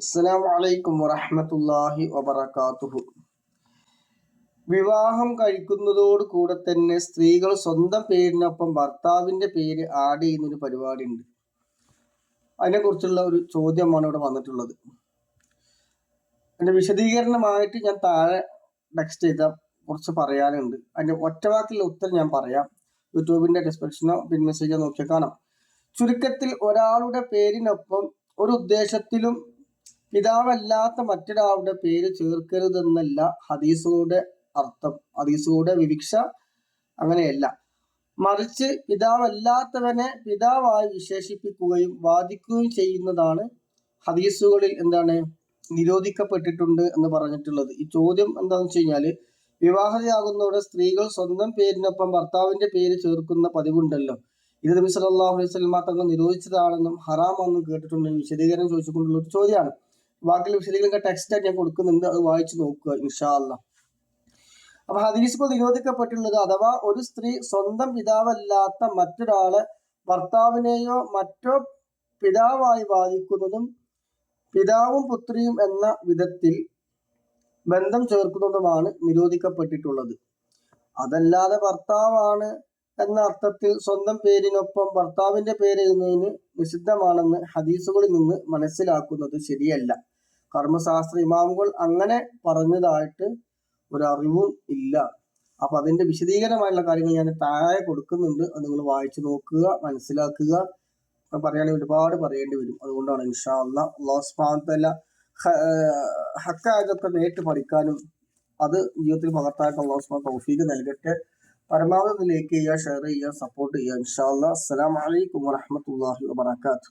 അസ്സാം വലൈക്കും വറഹമത്തല്ലാഹി വബർക്കാത്തുഹു വിവാഹം കഴിക്കുന്നതോട് കൂടെ തന്നെ സ്ത്രീകൾ സ്വന്തം പേരിനൊപ്പം ഭർത്താവിന്റെ പേര് ആഡ് ചെയ്യുന്നൊരു പരിപാടി ഉണ്ട് അതിനെക്കുറിച്ചുള്ള ഒരു ചോദ്യമാണ് ഇവിടെ വന്നിട്ടുള്ളത്. അതിന്റെ വിശദീകരണമായിട്ട് ഞാൻ താഴെ ടെക്സ്റ്റ് ചെയ്ത കുറച്ച് പറയാനുണ്ട്. അതിന്റെ ഒറ്റവാക്കിലുള്ള ഉത്തരം ഞാൻ പറയാം. യൂട്യൂബിന്റെ ഡിസ്ക്രിപ്ഷനോ പിൻ മെസ്സേജോ നോക്കിയാൽ കാണാം. ചുരുക്കത്തിൽ ഒരാളുടെ പേരിനൊപ്പം ഒരു ഉദ്ദേശത്തിലും പിതാവല്ലാത്ത മറ്റൊരാളുടെ പേര് ചേർക്കരുതെന്നല്ല ഹദീസുകളുടെ അർത്ഥം. ഹദീസുകളുടെ വിവിക്ഷ അങ്ങനെയല്ല. മറിച്ച് പിതാവല്ലാത്തവനെ പിതാവായി വിശേഷിപ്പിക്കുകയും വാദിക്കുകയും ചെയ്യുന്നതാണ് ഹദീസുകളിൽ എന്താണ് നിരോധിക്കപ്പെട്ടിട്ടുണ്ട് എന്ന് പറഞ്ഞിട്ടുള്ളത്. ഈ ചോദ്യം എന്താണെന്ന് വെച്ച് കഴിഞ്ഞാൽ വിവാഹിതയാകുന്നതോടെ സ്ത്രീകൾ സ്വന്തം പേരിനൊപ്പം ഭർത്താവിന്റെ പേര് ചേർക്കുന്ന പതിവുണ്ടല്ലോ. ഇത് നബി സല്ലല്ലാഹു അലൈഹി വസല്ലം തങ്ങൾ നിരോധിച്ചതാണെന്നും ഹറാമാണെന്നും കേട്ടിട്ടുണ്ടെങ്കിൽ വിശദീകരണം ചോദിച്ചുകൊണ്ടുള്ള ഒരു ചോദ്യമാണ്. ബാക്കി വിശദീകരണ ടെക്സ്റ്റ് ആയിട്ട് ഞാൻ കൊടുക്കുന്നുണ്ട്. അത് വായിച്ചു നോക്കുക ഇൻഷാല്ല അപ്പൊ ഹദീസുകൾ നിരോധിക്കപ്പെട്ടുള്ളത് അഥവാ ഒരു സ്ത്രീ സ്വന്തം പിതാവല്ലാത്ത മറ്റൊരാളെ ഭർത്താവിനെയോ മറ്റോ പിതാവായി ബാധിക്കുന്നതും പിതാവും പുത്രിയും എന്ന വിധത്തിൽ ബന്ധം ചേർക്കുന്നതുമാണ് നിരോധിക്കപ്പെട്ടിട്ടുള്ളത്. അതല്ലാതെ ഭർത്താവാണ് എന്ന അർത്ഥത്തിൽ സ്വന്തം പേരിനൊപ്പം ഭർത്താവിന്റെ പേര് എഴുതുന്നതിന് നിഷിദ്ധമാണെന്ന് ഹദീസുകളിൽ നിന്ന് മനസ്സിലാക്കുന്നത് ശരിയല്ല. കർമ്മശാസ്ത്ര ഇമാമുകൾ അങ്ങനെ പറഞ്ഞതായിട്ട് ഒരു അറിവും ഇല്ല. അപ്പൊ അതിന്റെ വിശദീകരമായിട്ടുള്ള കാര്യങ്ങൾ ഞാൻ താഴെ കൊടുക്കുന്നുണ്ട്. അത് നിങ്ങൾ വായിച്ചു നോക്കുക മനസ്സിലാക്കുക. പറയുകയാണെങ്കിൽ ഒരുപാട് പറയേണ്ടി വരും. അതുകൊണ്ടാണ് ഇൻഷാ അല്ല അള്ളാഹു ഹക്കായതൊക്കെ നേരിട്ട് പഠിക്കാനും അത് ജീവിതത്തിൽ പകർത്താനായിട്ട് അള്ളാഹു സ്മാൻ തൗഫീഖ് നൽകട്ടെ. പരമാവധി ലൈക്ക് ചെയ്യുക ഷെയർ ചെയ്യുക സപ്പോർട്ട് ചെയ്യുക. ഇൻഷാ അല്ലാ അസ്സലാമലൈക്കും വറഹമത്തല്ലാഹി വാബർക്കാത്തു